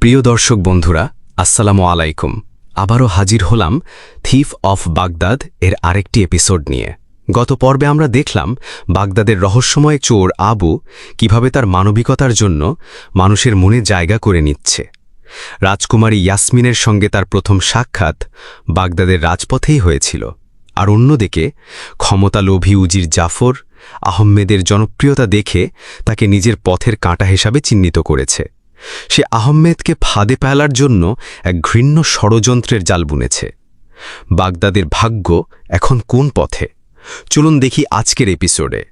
প্রিয় দর্শক বন্ধুরা, আসসালামু আলাইকুম। আবারও হাজির হলাম থিফ অফ বাগদাদ এর আরেকটি এপিসোড নিয়ে। গত পর্বে আমরা দেখলাম বাগদাদের রহস্যময় চোর আবু কীভাবে তার মানবিকতার জন্য মানুষের মনে জায়গা করে নিচ্ছে। রাজকুমারী ইয়াসমিনের সঙ্গে তার প্রথম সাক্ষাৎ বাগদাদের রাজপথেই হয়েছিল। আর অন্যদিকে, ক্ষমতালোভী উজির জাফর আহম্মেদের জনপ্রিয়তা দেখে তাকে নিজের পথের কাঁটা হিসাবে চিহ্নিত করেছে। সে আহম্মেদকে ফাঁদে পেলার জন্য এক ঘৃণ্য ষড়যন্ত্রের জাল বুনেছে। বাগদাদের ভাগ্য এখন কোন পথে? চলুন দেখি আজকের এপিসোডে।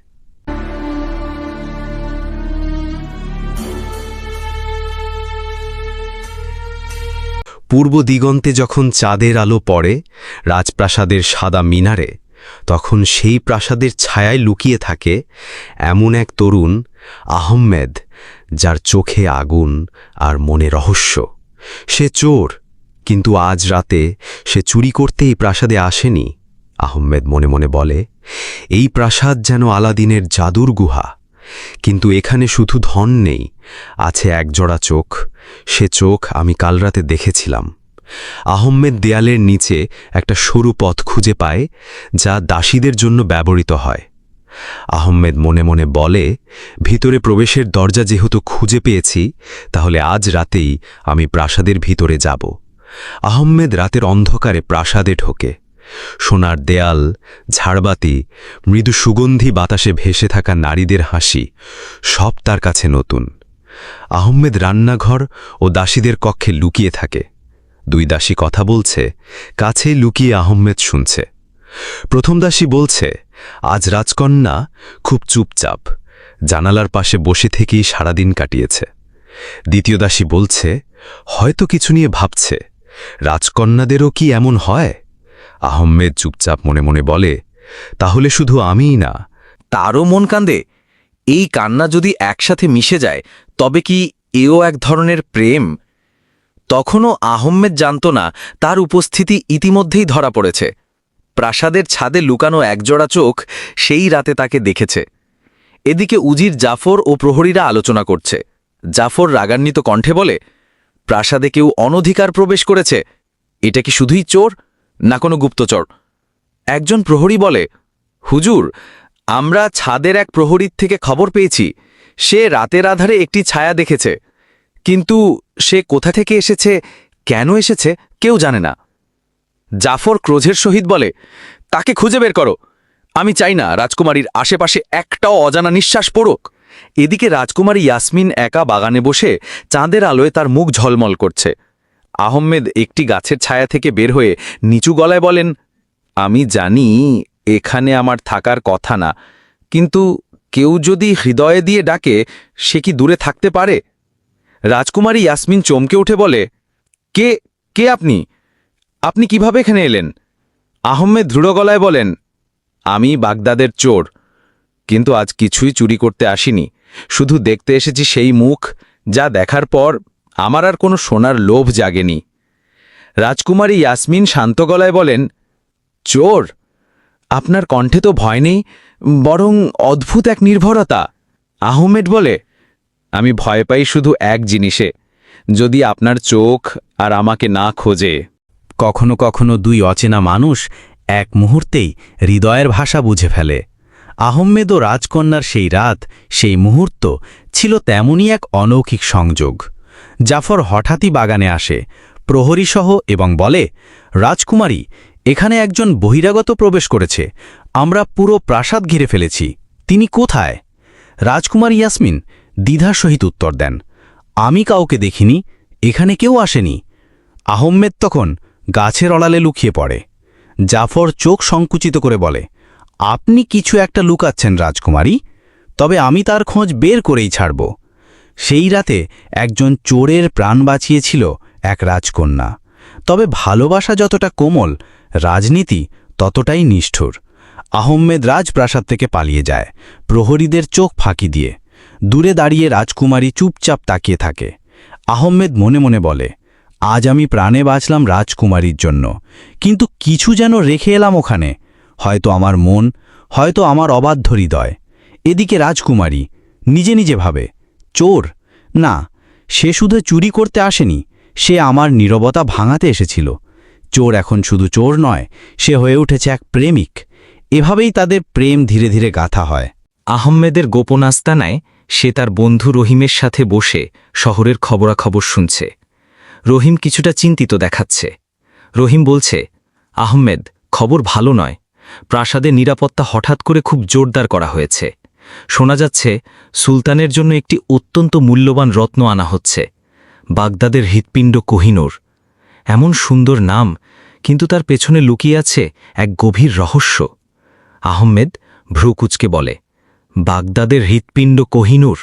পূর্ব দিগন্তে যখন চাঁদের আলো পড়ে, রাজপ্রাসাদের সাদা মিনারে, তখন সেই প্রাসাদের ছায়ায় লুকিয়ে থাকে এমন এক তরুণ আহম্মেদ যার চোখে আগুন আর মনে রহস্য। সে চোর, কিন্তু আজ রাতে সে চুরি করতেই প্রাসাদে আসেনি আহম্মেদ মনে মনে বলে। এই প্রাসাদ যেন আলাদিনের জাদুর গুহা, কিন্তু এখানে শুধু ধন নেই, আছে একজোড়া চোখ। সে চোখ আমি কাল রাতে দেখেছিলাম। আহম্মেদ দেয়ালের নিচে একটা সরু পথ খুঁজে পায়, যা দাসীদের জন্য ব্যবহৃত হয়। আহম্মেদ মনে মনে বলে, ভিতরে প্রবেশের দরজা যেহেতু খুঁজে পেয়েছি, তাহলে আজ রাতেই আমি প্রাসাদের ভিতরে যাব। আহম্মেদ রাতের অন্ধকারে প্রাসাদে ঢোকে। সোনার দেয়াল, ঝাড়বাতি, মৃদু সুগন্ধি বাতাসে ভেসে থাকা নারীদের হাসি সব তার কাছে নতুন। আহম্মেদ রান্নাঘর ও দাসীদের কক্ষে লুকিয়ে থাকে। দুই দাসী কথা বলছে কাছে লুকিয়ে আহম্মেদ শুনছে। প্রথম দাসী বলছে আজ রাজকন্যা খুব চুপচাপ, জানালার পাশে বসে থেকেই সারাদিন কাটিয়েছে। দ্বিতীয় দাসী বলছে, হয়তো কিছু নিয়ে ভাবছে, রাজকন্যাদেরও কি এমন হয়? আহম্মেদ চুপচাপ মনে মনে বলে, তাহলে শুধু আমিই না, তারও মন কান্দে। এই কান্না যদি একসাথে মিশে যায়, তবে কি এও এক ধরনের প্রেম? তখনও আহম্মেদ জানত না, তার উপস্থিতি ইতিমধ্যেই ধরা পড়েছে। প্রাসাদের ছাদে লুকানো একজোড়া চোখ সেই রাতে তাকে দেখেছে। এদিকে উজির জাফর ও প্রহরীরা আলোচনা করছে। জাফর রাগান্বিত কণ্ঠে বলে, প্রাসাদে কেউ অনধিকার প্রবেশ করেছে? এটা কি শুধুই চোর না কোনো গুপ্তচর একজন প্রহরী বলে, হুজুর, আমরা ছাদের এক প্রহরীর থেকে খবর পেয়েছি। সে রাতের আধারে একটি ছায়া দেখেছে। কিন্তু সে কোথা থেকে এসেছে? কেন এসেছে? কেউ জানে না। জাফর ক্রোধের সহিত বলে, তাকে খুঁজে বের করো। আমি চাই না রাজকুমারীর আশেপাশে একটাও অজানা নিঃশ্বাস পড়ুক। এদিকে রাজকুমারী ইয়াসমিন একা বাগানে বসে চাঁদের আলোয় তার মুখ ঝলমল করছে। আহম্মেদ একটি গাছের ছায়া থেকে বের হয়ে নিচু গলায় বলেন, আমি জানি এখানে আমার থাকার কথা না, কিন্তু কেউ যদি হৃদয়ে দিয়ে ডাকে, সে কি দূরে থাকতে পারে? রাজকুমারী ইয়াসমিন চমকে উঠে বলে, কে কে আপনি? আপনি কীভাবে এখানে এলেন? আহম্মেদ দৃঢ় গলায় বলেন, আমি বাগদাদের চোর, কিন্তু আজ কিছুই চুরি করতে আসিনি। শুধু দেখতে এসেছি সেই মুখ, যা দেখার পর আমার আর কোনো সোনার লোভ জাগেনি। রাজকুমারী ইয়াসমিন শান্ত গলায় বলেন, চোর? আপনার কণ্ঠে তো ভয় নেই, বরং অদ্ভুত এক নির্ভরতা। আহমেদ বলে, আমি ভয় পাই শুধু এক জিনিসে, যদি আপনার চোখ আর আমাকে না খোঁজে। কখনো কখনো দুই অচেনা মানুষ এক মুহূর্তেই হৃদয়ের ভাষা বুঝে ফেলে। আহম্মেদ ও রাজকন্যার সেই রাত, সেই মুহূর্ত ছিল তেমনই এক অলৌকিক সংযোগ। জাফর হঠাৎই বাগানে আসে, প্রহরীসহ এবং বলে, রাজকুমারী, এখানে একজন বহিরাগত প্রবেশ করেছে। আমরা পুরো প্রাসাদ ঘিরে ফেলেছি। তিনি কোথায়? রাজকুমার ইয়াসমিন, দ্বিধার সহিত উত্তর দেন, আমি কাউকে দেখিনি, এখানে কেউ আসেনি। আহম্মেদ তখন গাছের অড়ালে লুকিয়ে পড়ে। জাফর চোখ সংকুচিত করে বলে, আপনি কিছু একটা লুকাচ্ছেন রাজকুমারী, তবে আমি তার খোঁজ বের করেই ছাড়ব। সেই রাতে একজন চোরের প্রাণ বাঁচিয়েছিল এক রাজকন্যা। তবে ভালোবাসা যতটা কোমল, রাজনীতি ততটাই নিষ্ঠুর। আহম্মেদ রাজপ্রাসাদ থেকে পালিয়ে যায়, প্রহরীদের চোখ ফাঁকি দিয়ে। দূরে দাঁড়িয়ে রাজকুমারী চুপচাপ তাকিয়ে থাকে। আহম্মেদ মনে মনে বলে আজ আমি প্রাণে বাঁচলাম রাজকুমারীর জন্য। কিন্তু কিছু যেন রেখে এলাম ওখানে। হয়তো আমার মন, হয়তো আমার অবাধ্য হৃদয়। এদিকে রাজকুমারী, নিজে নিজে ভাবে, চোর! না, সে শুধু চুরি করতে আসেনি, সে আমার নীরবতা ভাঙাতে এসেছিল। চোর এখন শুধু চোর নয়, সে হয়ে উঠেছে এক প্রেমিক। এভাবেই তাদের প্রেম ধীরে ধীরে গাথা হয়। আহম্মেদের গোপন আস্তানায় সে তার বন্ধু রহিমের সাথে বসে শহরের খবরাখবর শুনছে। রহিম কিছুটা চিন্তিত দেখাচ্ছে। রহিম বলছে, আহমেদ, খবর ভালো নয়। প্রাসাদের নিরাপত্তা হঠাৎ করে খুব জোরদার করা হয়েছে। শোনা যাচ্ছে, সুলতানের জন্য একটি অত্যন্ত মূল্যবান রত্ন আনা হচ্ছে। বাগদাদের হৃৎপিণ্ড কোহিনুর। এমন সুন্দর নাম, কিন্তু তার পেছনে লুকিয়ে আছে এক গভীর রহস্য। আহমেদ ভ্রুকুচকে বলে, বাগদাদের হৃৎপিণ্ড কোহিনুর?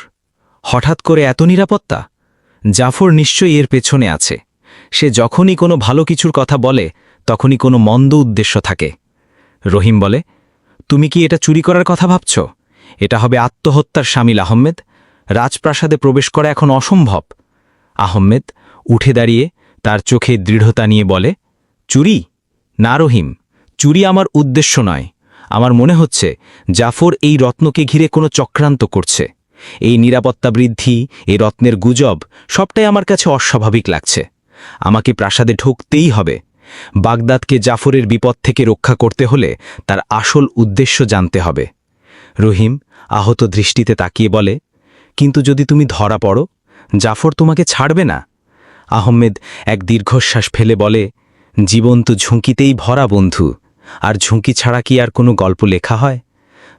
হঠাৎ করে এত নিরাপত্তা? জাফর নিশ্চয়ই এর পেছনে আছে। সে যখনই কোনো ভালো কিছুর কথা বলে, তখনই কোনো মন্দ উদ্দেশ্য থাকে। রহিম বলে, তুমি কি এটা চুরি করার কথা ভাবছ? এটা হবে আত্মহত্যার শামিল আহমেদ। রাজপ্রাসাদে প্রবেশ করা এখন অসম্ভব। আহমেদ উঠে দাঁড়িয়ে তার চোখে দৃঢ়তা নিয়ে বলে, চুরি? না রহিম, চুরি আমার উদ্দেশ্য নয়। আমার মনে হচ্ছে জাফর এই রত্নকে ঘিরে কোনো চক্রান্ত করছে। এই নিরাপত্তা বৃদ্ধি, এই রত্নের গুজব, সবটাই আমার কাছে অস্বাভাবিক লাগছে। আমাকে প্রাসাদে ঢুকতেই হবে। বাগদাদকে জাফরের বিপদ থেকে রক্ষা করতে হলে তার আসল উদ্দেশ্য জানতে হবে। রহিম আহত দৃষ্টিতে তাকিয়ে বলে, কিন্তু যদি তুমি ধরা পড়ো, জাফর তোমাকে ছাড়বে না? আহমেদ এক দীর্ঘশ্বাস ফেলে বলে জীবন তো ঝুঁকিতেই ভরা বন্ধু, আর ঝুঁকি ছাড়া কি আর কোনো গল্প লেখা হয়?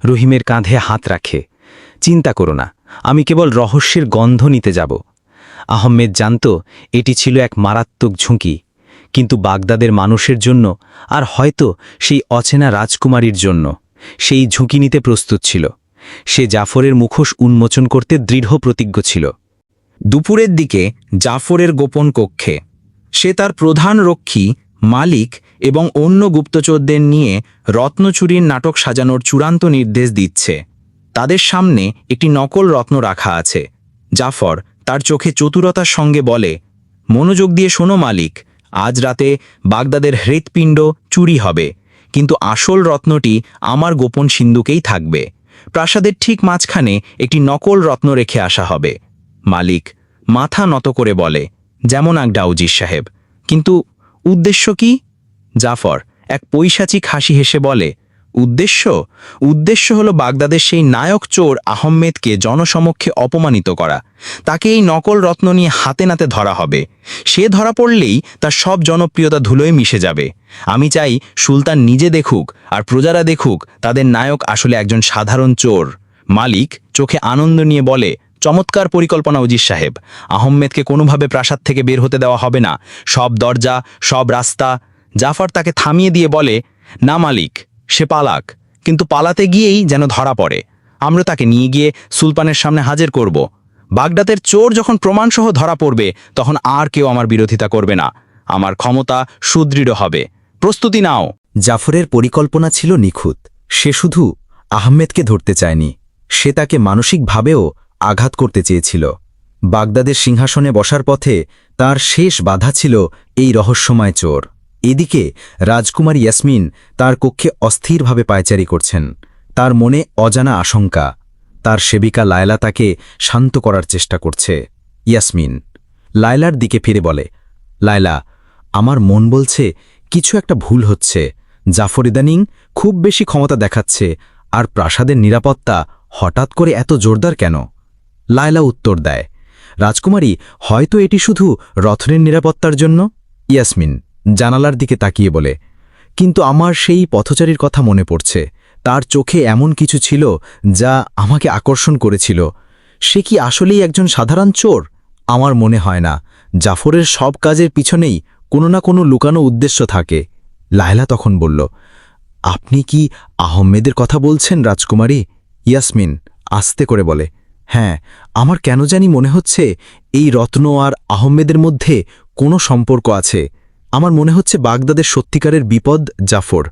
রহিমের কাঁধে হাত রাখে। চিন্তা করো না আমি কেবল রহস্যের গন্ধ নিতে যাব। আহমেদ জানত, এটি ছিল এক মারাত্মক ঝুঁকি। কিন্তু বাগদাদের মানুষের জন্য, আর হয়তো সেই অচেনা রাজকুমারীর জন্য, সেই ঝুঁকি নিতে প্রস্তুত ছিল। সে জাফরের মুখোশ উন্মোচন করতে দৃঢ় প্রতিজ্ঞ ছিল। দুপুরের দিকে জাফরের গোপন কক্ষে, সে তার প্রধান রক্ষী, মালিক এবং অন্য গুপ্তচরদের নিয়ে রত্নচুরির নাটক সাজানোর চূড়ান্ত নির্দেশ দিচ্ছে। তাদের সামনে একটি নকল রত্ন রাখা আছে। জাফর তার চোখে চতুরতার সঙ্গে বলে, মনোযোগ দিয়ে শোনো মালিক, আজ রাতে বাগদাদের হৃৎপিণ্ড চুরি হবে, কিন্তু আসল রত্নটি আমার গোপন সিন্ধুকেই থাকবে। প্রাসাদের ঠিক মাঝখানে একটি নকল রত্ন রেখে আসা হবে। মালিক মাথা নত করে বলে, যেমন এক ডাউজির সাহেব, কিন্তু উদ্দেশ্য কি? জাফর এক পৈশাচিক হাসি হেসে বলে উদ্দেশ্য? উদ্দেশ্য হলো বাগদাদের সেই নায়ক চোর আহমেদকে জনসমক্ষে অপমানিত করা। তাকে এই নকল রত্ন নিয়ে হাতে নাতে ধরা হবে। সে ধরা পড়লেই তার সব জনপ্রিয়তা ধুলোয় মিশে যাবে। আমি চাই সুলতান নিজে দেখুক আর প্রজারা দেখুক তাদের নায়ক আসলে একজন সাধারণ চোর। মালিক চোখে আনন্দ নিয়ে বলে, চমৎকার পরিকল্পনা উজির সাহেব। আহমেদকে কোনোভাবে প্রাসাদ থেকে বের হতে দেওয়া হবে না। সব দরজা, সব রাস্তা। জাফর তাকে থামিয়ে দিয়ে বলে, না মালিক সে পালাক, কিন্তু পালাতে গিয়েই যেন ধরা পড়ে। আমরা তাকে নিয়ে গিয়ে সুলতানের সামনে হাজির করব। বাগদাদের চোর যখন প্রমাণসহ ধরা পড়বে, তখন আর কেউ আমার বিরোধিতা করবে না। আমার ক্ষমতা সুদৃঢ় হবে। প্রস্তুতি নাও। জাফরের পরিকল্পনা ছিল নিখুঁত। সে শুধু আহমেদকে ধরতে চায়নি। সে তাকে মানসিকভাবেও আঘাত করতে চেয়েছিল। বাগদাদের সিংহাসনে বসার পথে তার শেষ বাধা ছিল এই রহস্যময় চোর। এদিকে রাজকুমার ইয়াসমিন তার কক্ষে অস্থিরভাবে পায়চারি করছেন। তার মনে অজানা আশঙ্কা। তার সেবিকা লায়লা তাকে শান্ত করার চেষ্টা করছে। ইয়াসমিন লায়লার দিকে ফিরে বলে, লায়লা, আমার মন বলছে কিছু একটা ভুল হচ্ছে। জাফর ইদানিং খুব বেশি ক্ষমতা দেখাচ্ছে আর প্রাসাদের নিরাপত্তা হঠাৎ করে এত জোরদার কেন? লায়লা উত্তর দেয়, রাজকুমারী, হয়তো এটি শুধু রথনের নিরাপত্তার জন্য? ইয়াসমিন জানালার দিকে তাকিয়ে বলে, কিন্তু আমার সেই পথচারীর কথা মনে পড়ছে। তার চোখে এমন কিছু ছিল যা আমাকে আকর্ষণ করেছিল। সে কি আসলেই একজন সাধারণ চোর? আমার মনে হয় না। জাফরের সব কাজের পিছনেই কোনো না কোনো লুকানো উদ্দেশ্য থাকে। লায়লা তখন বলল, আপনি কি আহমেদের কথা বলছেন, রাজকুমারী? ইয়াসমিন আস্তে করে বলে হ্যাঁ আমার কেন জানি মনে হচ্ছে এই রত্ন আর আহমেদের মধ্যে কোনো সম্পর্ক আছে। আমার মনে হচ্ছে বাগদাদের সত্যিকারের বিপদ জাফর।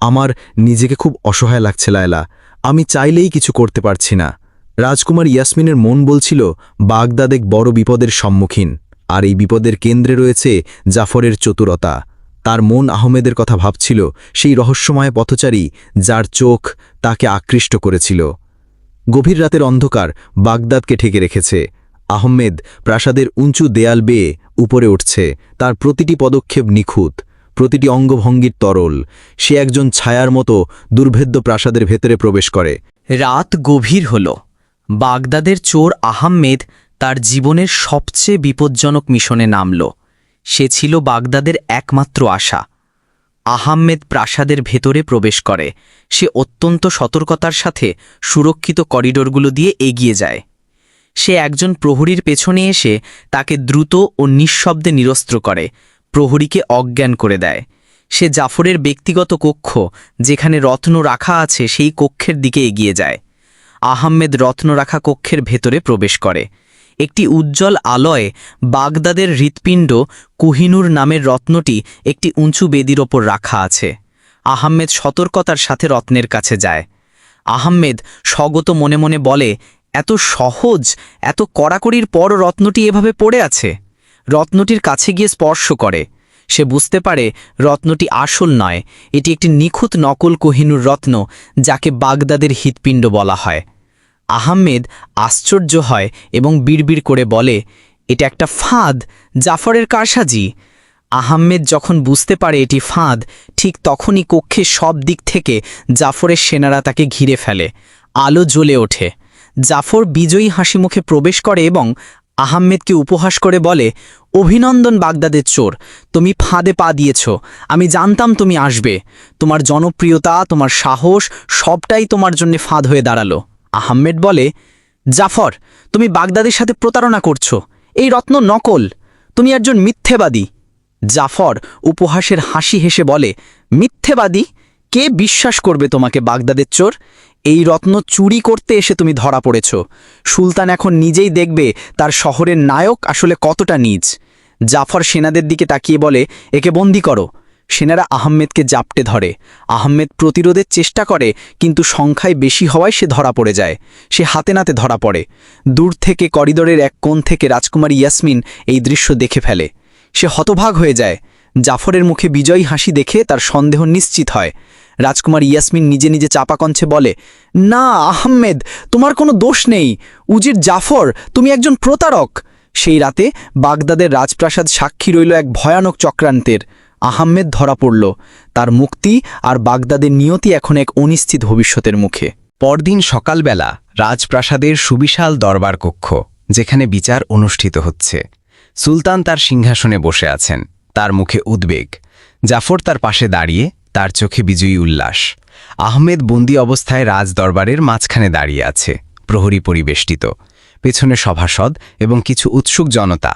আমার নিজেকে খুব অসহায় লাগছে, লায়লা। আমি চাইলেই কিছু করতে পারছি না। রাজকুমার ইয়াসমিনের মন বলছিল, বাগদাদ এক বড় বিপদের সম্মুখীন। আর এই বিপদের কেন্দ্রে রয়েছে জাফরের চতুরতা। তার মন আহমেদের কথা ভাবছিল, সেই রহস্যময় পথচারী যার চোখ তাকে আকৃষ্ট করেছিল। গভীর রাতের অন্ধকার বাগদাদকে ঠেকে রেখেছে। আহমেদ প্রাসাদের উঁচু দেয়াল বেয়ে উপরে উঠছে। তার প্রতিটি পদক্ষেপ নিখুঁত, প্রতিটি অঙ্গভঙ্গির তরল। সে একজন ছায়ার মতো দুর্ভেদ্য প্রাসাদের ভেতরে প্রবেশ করে। রাত গভীর হল। বাগদাদের চোর আহমেদ তার জীবনের সবচেয়ে বিপজ্জনক মিশনে নামল। সে ছিল বাগদাদের একমাত্র আশা। আহমেদ প্রাসাদের ভেতরে প্রবেশ করে। সে অত্যন্ত সতর্কতার সাথে সুরক্ষিত করিডোরগুলো দিয়ে এগিয়ে যায়। সে একজন প্রহরীর পেছনে এসে তাকে দ্রুত ও নিঃশব্দে নিরস্ত্র করে, প্রহরীকে অজ্ঞান করে দেয়। সে জাফরের ব্যক্তিগত কক্ষ, যেখানে রত্ন রাখা আছে, সেই কক্ষের দিকে এগিয়ে যায়। আহমেদ রত্ন রাখা কক্ষের ভেতরে প্রবেশ করে। একটি উজ্জ্বল আলয়ে, বাগদাদের হৃৎপিণ্ড, কুহিনুর নামের রত্নটি একটি উঁচু বেদির ওপর রাখা আছে। আহমেদ সতর্কতার সাথে রত্নের কাছে যায়। আহমেদ স্বগত মনে মনে বলে এত সহজ, এত কড়াকড়ির পর রত্নটি এভাবে পড়ে আছে? রত্নটির কাছে গিয়ে স্পর্শ করে। সে বুঝতে পারে রত্নটি আসল নয়, এটি একটি নিখুঁত নকল কোহিনুর রত্ন, যাকে বাগদাদের হৃৎপিণ্ড বলা হয়। আহমেদ আশ্চর্য হয় এবং বিড়বিড় করে বলে, এটা একটা ফাঁদ, জাফরের কারসাজি। আহমেদ যখন বুঝতে পারে এটি ফাঁদ, ঠিক তখনই কক্ষে সব দিক থেকে জাফরের সেনারা তাকে ঘিরে ফেলে। আলো জ্বলে ওঠে। জাফর বিজয়ী হাসি মুখে প্রবেশ করে এবং আহমেদকে উপহাস করে বলে, অভিনন্দন বাগদাদের চোর, তুমি ফাঁদে পা দিয়েছ, আমি জানতাম তুমি আসবে, তোমার জনপ্রিয়তা, তোমার সাহস সবটাই তোমার জন্য ফাঁদ হয়ে দাঁড়াল। আহমেদ বলে, জাফর, তুমি বাগদাদের সাথে প্রতারণা করছ, এই রত্ন নকল, তুমি একজন মিথ্যেবাদী। জাফর উপহাসের হাসি হেসে বলে, মিথ্যেবাদী? কে বিশ্বাস করবে তোমাকে বাগদাদের চোর? এই রত্ন চুরি করতে এসে তুমি ধরা পড়েছ। সুলতান এখন নিজেই দেখবে তার শহরের নায়ক আসলে কতটা নিজ। জাফর সেনাদের দিকে তাকিয়ে বলে, একে বন্দি করো। সেনারা আহমেদকে জাপটে ধরে। আহমেদ প্রতিরোধের চেষ্টা করে, কিন্তু সংখ্যায় বেশি হওয়ায় সে ধরা পড়ে যায়। সে হাতে নাতে ধরা পড়ে। দূর থেকে করিডোরের এক কোণ থেকে রাজকুমারী ইয়াসমিন এই দৃশ্য দেখে ফেলে। সে হতভাগ হয়ে যায়। জাফরের মুখে বিজয়ী হাসি দেখে তার সন্দেহ নিশ্চিত হয়। রাজকুমার ইয়াসমিন নিজে নিজে চাপা কঞ্চে বলে, না, আহমেদ, তোমার কোনো দোষ নেই। উজির জাফর, তুমি একজন প্রতারক। সেই রাতে বাগদাদের রাজপ্রাসাদ সাক্ষী রইল এক ভয়ানক চক্রান্তের। আহমেদ ধরা পড়ল। তার মুক্তি আর বাগদাদের নিয়তি এখন এক অনিশ্চিত ভবিষ্যতের মুখে। পরদিন সকালবেলা রাজপ্রাসাদের সুবিশাল দরবার কক্ষ, যেখানে বিচার অনুষ্ঠিত হচ্ছে। সুলতান তার সিংহাসনে বসে আছেন। তার মুখে উদ্বেগ। জাফর তার পাশে দাঁড়িয়ে তার চোখে বিজয়ী উল্লাস। আহমেদ বন্দি অবস্থায় রাজদরবারের মাঝখানে দাঁড়িয়ে আছে, প্রহরী পরিবেষ্টিত। পেছনে সভাসদ এবং কিছু উৎসুক জনতা।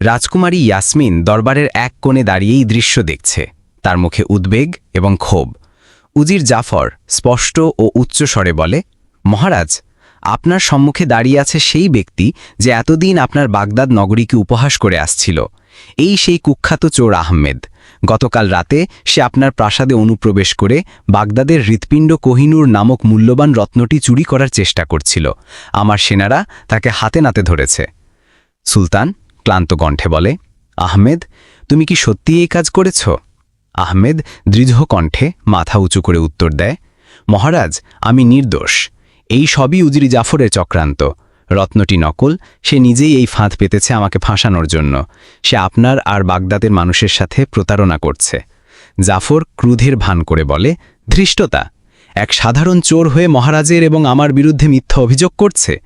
রাজকুমারী ইয়াসমিন দরবারের এক কোণে দাঁড়িয়েই দৃশ্য দেখছে। তার মুখে উদ্বেগ এবং ক্ষোভ। উজির জাফর স্পষ্ট ও উচ্চ স্বরে বলে, মহারাজ, আপনার সম্মুখে দাঁড়িয়ে আছে সেই ব্যক্তি যে এতদিন আপনার বাগদাদ নগরীকে উপহাস করে আসছিল। এই সেই কুখ্যাত চোর আহমেদ। গতকাল রাতে সে আপনার প্রাসাদে অনুপ্রবেশ করে বাগদাদের হৃৎপিণ্ড কোহিনুর নামক মূল্যবান রত্নটি চুরি করার চেষ্টা করছিল। আমার সেনারা তাকে হাতে নাতে ধরেছে। সুলতান ক্লান্ত কণ্ঠে বলে, আহমেদ, তুমি কি সত্যি এই কাজ করেছ? আহমেদ দৃঢ় কণ্ঠে মাথা উঁচু করে উত্তর দেয়, মহারাজ, আমি নির্দোষ। এই সবই উজিরি জাফরের চক্রান্ত। রত্নটি নকল, সে নিজেই এই ফাঁদ পেতেছে আমাকে ফাঁসানোর জন্য। সে আপনার আর বাগদাদের মানুষের সাথে প্রতারণা করছে। জাফর ক্রুধের ভান করে বলে, ধৃষ্টতা, এক সাধারণ চোর হয়ে মহারাজের এবং আমার বিরুদ্ধে মিথ্যা অভিযোগ করছে?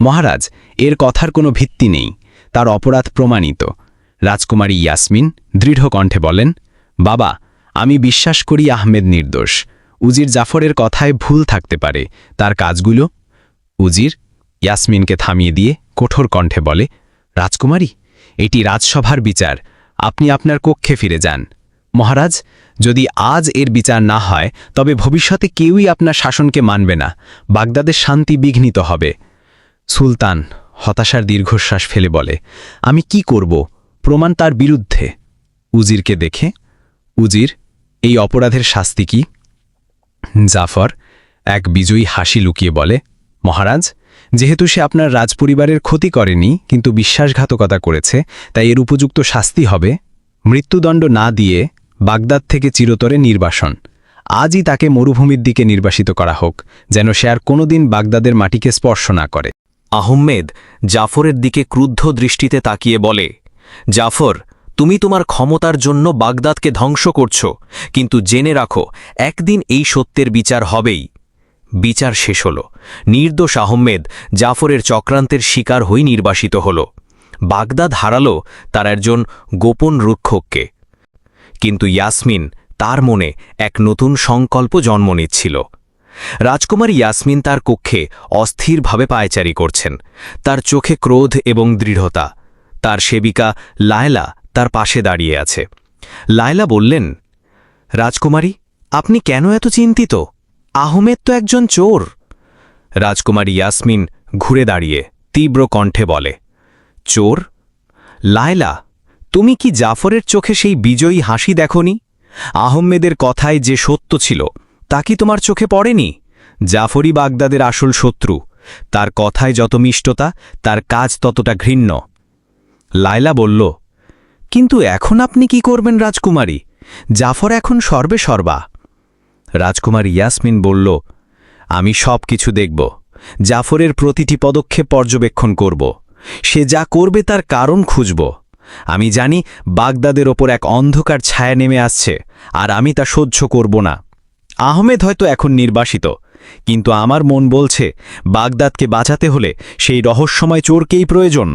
মহারাজ, এর কথার কোনো ভিত্তি নেই। তার অপরাধ প্রমাণিত। রাজকুমারী ইয়াসমিন দৃঢ় কণ্ঠে বলেন, বাবা, আমি বিশ্বাস করি আহমেদ নির্দোষ। উজির জাফরের কথায় ভুল থাকতে পারে। তার কাজগুলো? উজির ইয়াসমিনকে থামিয়ে দিয়ে কঠোর কণ্ঠে বলে, রাজকুমারী, এটি রাজসভার বিচার। আপনি আপনার কক্ষে ফিরে যান। মহারাজ, যদি আজ এর বিচার না হয়, তবে ভবিষ্যতে কেউই আপনার শাসনকে মানবে না। বাগদাদের শান্তি বিঘ্নিত হবে। সুলতান হতাশার দীর্ঘশ্বাস ফেলে বলে, আমি কি করব? প্রমাণ তার বিরুদ্ধে। উজিরকে দেখে, উজির, এই অপরাধের শাস্তি কি? জাফর এক বিজয়ী হাসি লুকিয়ে বলে, মহারাজ যেহেতু সে আপনার রাজপরিবারের ক্ষতি করেনি, কিন্তু বিশ্বাসঘাতকতা করেছে, তাই এর উপযুক্ত শাস্তি হবে। মৃত্যুদণ্ড না দিয়ে বাগদাদ থেকে চিরতরে নির্বাসন। আজই তাকে মরুভূমির দিকে নির্বাসিত করা হোক, যেন সে আর কোনোদিন বাগদাদের মাটিকে স্পর্শ না করে। আহম্মেদ জাফরের দিকে ক্রুদ্ধ দৃষ্টিতে তাকিয়ে বলে, জাফর, তুমি তোমার ক্ষমতার জন্য বাগদাদকে ধ্বংস করছ, কিন্তু জেনে রাখো, একদিন এই সত্যের বিচার হবেই। বিচার শেষ হল। নির্দোষ আহমেদ জাফরের চক্রান্তের শিকার হই নির্বাসিত হল। বাগদাদ হারালো তার একজন গোপন রুক্ষককে। কিন্তু ইয়াসমিন তার মনে এক নতুন সংকল্প জন্ম নিচ্ছিল। রাজকুমার ইয়াসমিন তার কক্ষে অস্থিরভাবে পায়চারি করছেন। তার চোখে ক্রোধ এবং দৃঢ়তা। তার সেবিকা লায়লা তার পাশে দাঁড়িয়ে আছে। লায়লা বললেন, রাজকুমারী, আপনি কেন এত চিন্তিত? আহমেদ তো একজন চোর। রাজকুমারী ইয়াসমিন ঘুরে দাঁড়িয়ে তীব্র কণ্ঠে বলে, চোর, লায়লা, তুমি কি জাফরের চোখে সেই বিজয়ী হাসি দেখনি? আহমেদের কথায় যে সত্য ছিল, তা কি তোমার চোখে পড়েনি? জাফরই বাগদাদের আসল শত্রু। তার কথায় যত মিষ্টতা, তার কাজ ততটা ঘৃণ্য। লায়লা বলল, কিন্তু এখন আপনি কি করবেন রাজকুমারী? জাফর এখন সর্বে সর্বা। রাজকুমার ইয়াসমিন বলল, আমি সব কিছু দেখব। জাফরের প্রতিটি পদক্ষেপ পর্যবেক্ষণ করব। সে যা করবে তার কারণ খুঁজব। আমি জানি বাগদাদের ওপর এক অন্ধকার ছায়া নেমে আসছে, আর আমি তা সহ্য করব না। আহমেদ হয়তো এখন নির্বাসিত, কিন্তু আমার মন বলছে বাগদাদকে বাঁচাতে হলে সেই রহস্যময় চোরকেই প্রয়োজন।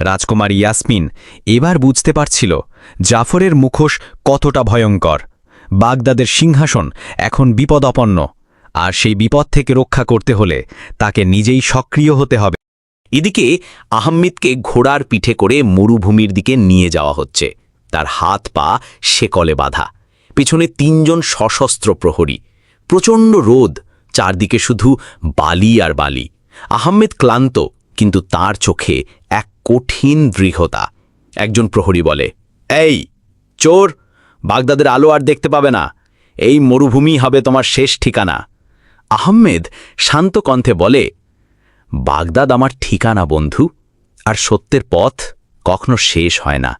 রাজকুমার ইয়াসমিন এবার বুঝতে পারছিল জাফরের মুখোশ কতটা ভয়ঙ্কর। বাগদাদের সিংহাসন এখন বিপদপন্ন, আর সেই বিপদ থেকে রক্ষা করতে হলে তাকে নিজেই সক্রিয় হতে হবে। এদিকে আহম্মেদকে ঘোড়ার পিঠে করে মরুভূমির দিকে নিয়ে যাওয়া হচ্ছে। তার হাত পা শেকলে বাঁধা। পেছনে তিনজন সশস্ত্র প্রহরী। প্রচণ্ড রোদ, চারদিকে শুধু বালি আর বালি। আহম্মেদ ক্লান্ত, কিন্তু তার চোখে এক কঠিন দৃঢ়তা। একজন প্রহরী বলে, এই, চোর! বাগদাদের আলো আর দেখতে পাবে না। এই মরুভূমি হবে তোমার শেষ ঠিকানা। আহম্মেদ শান্ত কণ্ঠে বলে, বাগদাদ আমার ঠিকানা, বন্ধু। আর সত্যের পথ কখনো শেষ হয় না।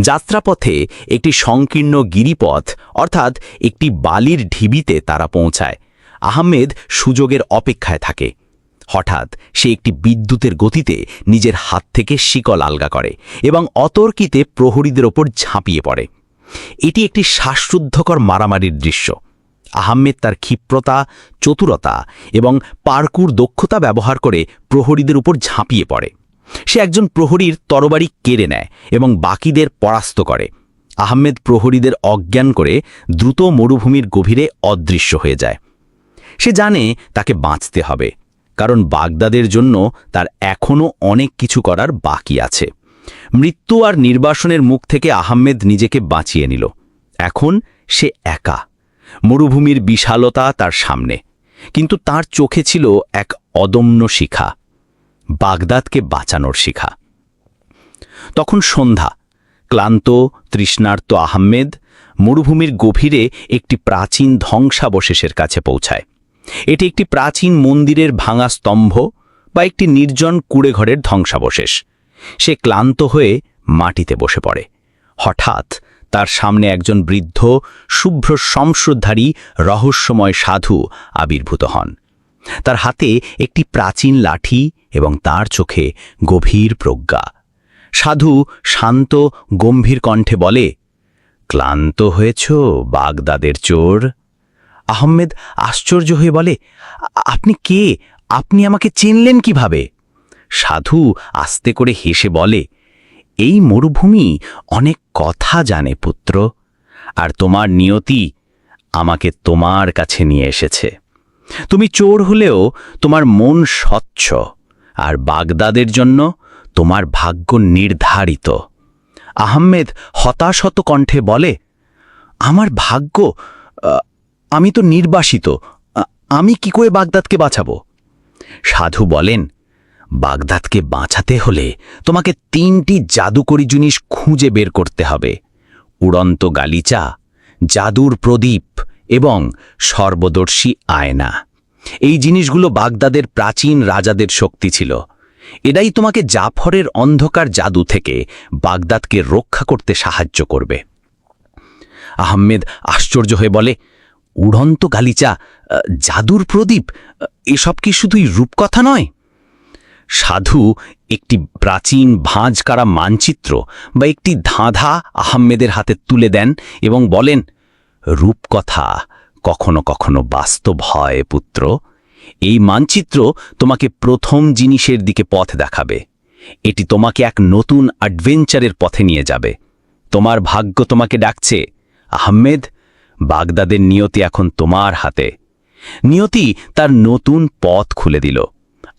যাত্রাপথে একটি সংকীর্ণ গিরিপথ, অর্থাৎ একটি বালির ঢিবিতে তারা পৌঁছায়। আহমেদ সুযোগের অপেক্ষায় থাকে। হঠাৎ সে একটি বিদ্যুতের গতিতে নিজের হাত থেকে শিকল আলগা করে এবং অতর্কিতে প্রহরীদের ওপর ঝাঁপিয়ে পড়ে। এটি একটি শ্বাসরুদ্ধকর মারামারির দৃশ্য। আহমেদ তার ক্ষিপ্রতা, চতুরতা এবং পার্কুর দক্ষতা ব্যবহার করে প্রহরীদের উপর ঝাঁপিয়ে পড়ে। সে একজন প্রহরীর তরবারি কেড়ে নেয় এবং বাকিদের পরাস্ত করে। আহমেদ প্রহরীদের অজ্ঞান করে দ্রুত মরুভূমির গভীরে অদৃশ্য হয়ে যায়। সে জানে তাকে বাঁচতে হবে, কারণ বাগদাদের জন্য তার এখনও অনেক কিছু করার বাকি আছে। মৃত্যু আর নির্বাসনের মুখ থেকে আহমেদ নিজেকে বাঁচিয়ে নিল। এখন সে একা। মরুভূমির বিশালতা তার সামনে। কিন্তু তার চোখে ছিল এক অদম্য শিখা। বাগদাদকে বাঁচানোর শিখা। তখন সন্ধ্যা। ক্লান্ত, তৃষ্ণার্ত আহমেদ মরুভূমির গভীরে একটি প্রাচীন ধ্বংসাবশেষের কাছে পৌঁছায়। এটি একটি প্রাচীন মন্দিরের ভাঙা স্তম্ভ বা একটি নির্জন কুড়েঘরের ধ্বংসাবশেষ। সে ক্লান্ত হয়ে মাটিতে বসে পড়ে। হঠাৎ তার সামনে একজন বৃদ্ধ, শুভ্র শমশ্রুধারী রহস্যময় সাধু আবির্ভূত হন। তার হাতে একটি প্রাচীন লাঠি এবং তার চোখে গভীর প্রজ্ঞা। সাধু শান্ত, গম্ভীর কণ্ঠে বলে, ক্লান্ত হয়েছ, বাগদাদের চোর? আহমেদ আশ্চর্য হয়ে বলে আপনি কে? আপনি আমাকে চিনলেন কীভাবে? সাধু আস্তে করে হেসে বলে, এই মরুভূমি অনেক কথা জানে, পুত্র, আর তোমার নিয়তি আমাকে তোমার কাছে নিয়ে এসেছে। তুমি চোর হলেও তোমার মন স্বচ্ছ, আর বাগদাদের জন্য তোমার ভাগ্য নির্ধারিত। আহমেদ হতাশত কণ্ঠে বলে, আমার ভাগ্য আমি তো নির্বাসিত আমি কি করে বাগদাদকে বাঁচাবো? সাধু বলেন বাগদাদকে বাঁচাতে হলে তোমাকে তিনটি জাদুকরি জিনিস খুঁজে বের করতে হবে। উড়ন্ত গালিচা, জাদুর প্রদীপ এবং সর্বদর্শী আয়না। এই জিনিসগুলো বাগদাদের প্রাচীন রাজাদের শক্তি ছিল। এটাই তোমাকে জাফরের অন্ধকার জাদু থেকে বাগদাদকে রক্ষা করতে সাহায্য করবে। আহমেদ আশ্চর্য হয়ে বলে, উড়ন্ত গালিচা জাদুর প্রদীপ? এসব কি শুধুই রূপকথা নয়? সাধু একটি প্রাচীন ভাঁজ কারা মানচিত্র বা একটি ধাঁধা আহম্মেদের হাতে তুলে দেন এবং বলেন, রূপকথা কখনো কখনো বাস্তব হয়, পুত্র। এই মানচিত্র তোমাকে প্রথম জিনিসের দিকে পথ দেখাবে। এটি তোমাকে এক নতুন অ্যাডভেঞ্চারের পথে নিয়ে যাবে। তোমার ভাগ্য তোমাকে ডাকছে, আহমেদ, বাগদাদের নিয়তি এখন তোমার হাতে। নিয়তি তার নতুন পথ খুলে দিল।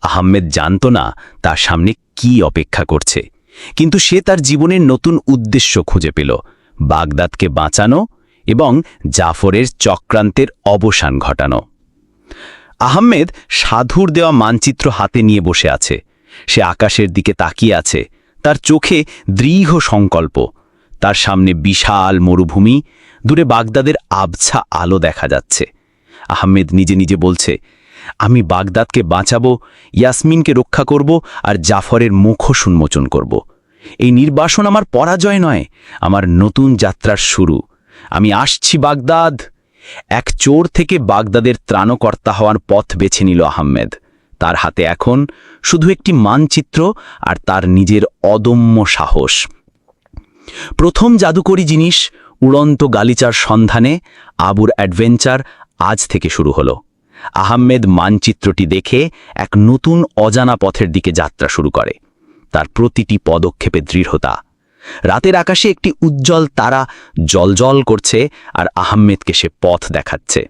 আহমেদ জানত না তার সামনে কি অপেক্ষা করছে। কিন্তু সে তার জীবনের নতুন উদ্দেশ্য খুঁজে পেল, বাগদাদকে বাঁচানো এবং জাফরের চক্রান্তের অবসান ঘটানো। আহমেদ সাধুর দেওয়া মানচিত্র হাতে নিয়ে বসে আছে। সে আকাশের দিকে তাকিয়ে আছে। তার চোখে দৃঢ় সংকল্প। তার সামনে বিশাল মরুভূমি। দূরে বাগদাদের আবছা আলো দেখা যাচ্ছে। আহমেদ নিজে নিজে বলছে আমি বাগদাদকে বাঁচাবো, ইয়াসমিনকে রক্ষা করব আর জাফরের মুখোশ উন্মোচন করব। এই নির্বাসন আমার পরাজয় নয়, আমার নতুন যাত্রার শুরু। আমি আসছি বাগদাদ। এক চোর থেকে বাগদাদের ত্রাণকর্তা হওয়ার পথ বেছে নিল আহমেদ। তার হাতে এখন শুধু একটি মানচিত্র আর তার নিজের অদম্য সাহস। প্রথম জাদুকরী জিনিস উড়ন্ত গালিচার সন্ধানে আবুর অ্যাডভেঞ্চার আজ থেকে শুরু হলো। আহমেদ মানচিত্রটি দেখে এক নতুন অজানা পথের দিকে যাত্রা শুরু করে। তার প্রতিটি পদক্ষেপে দৃঢ়তা। রাতের আকাশে একটি উজ্জ্বল তারা জলজল করছে আর আহমেদকে সে পথ দেখাচ্ছে।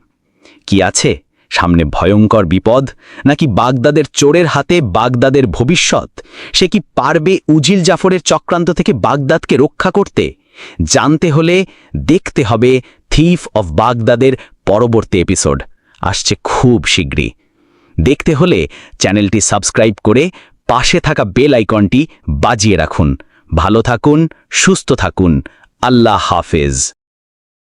কি আছে? সামনে ভয়ঙ্কর বিপদ? নাকি বাগদাদের চোরের হাতে বাগদাদের ভবিষ্যৎ? সে কি পারবে উজিল জাফরের চক্রান্ত থেকে বাগদাদকে রক্ষা করতে? জানতে হলে দেখতে হবে থিফ অফ বাগদাদের পরবর্তী এপিসোড। আসছে খুব শীঘ্রই। দেখতে হলে চ্যানেলটি সাবস্ক্রাইব করে পাশে থাকা বেল আইকনটি বাজিয়ে রাখুন। ভালো থাকুন, সুস্থ থাকুন। আল্লাহ হাফেজ।